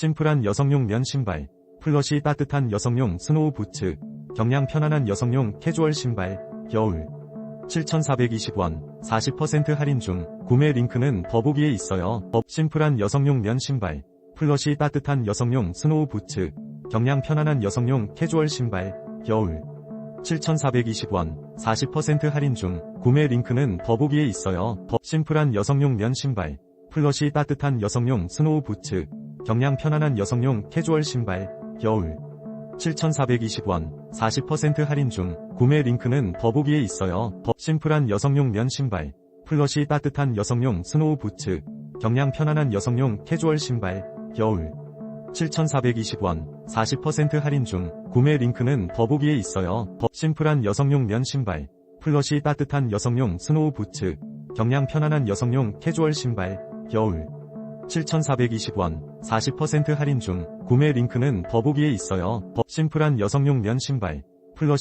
심플한 여성용 면 신발, 플러시 따뜻한 여성용 스노우 부츠, 경량 편안한 여성용 캐주얼 신발, 겨울. 7,420원, 40% 할인 중, 구매 링크는 더보기에 있어요. 업 심플한 여성용 면 신발, 플러시 따뜻한 여성용 스노우 부츠, 경량 편안한 여성용 캐주얼 신발, 겨울. 7,420원, 40% 할인 중, 구매 링크는 더보기에 있어요. 더 심플한 여성용 면 신발, 플러시 따뜻한 여성용 스노우 부츠, 경량 편안한 여성용 캐주얼 신발, 겨울. 7,420원, 40% 할인 중, 구매 링크는 더보기에 있어요. 더 심플한 여성용 면 신발, 플러시 따뜻한 여성용 스노우 부츠, 경량 편안한 여성용 캐주얼 신발, 겨울. 7,420원, 40% 할인 중, 구매 링크는 더보기에 있어요. 더 심플한 여성용 면 신발, 플러시 따뜻한 여성용 스노우 부츠, 경량 편안한 여성용 캐주얼 신발, 겨울. 7,420원, 40% 할인 중, 구매 링크는 더보기에 있어요. 더 심플한 여성용 면 신발, 플러시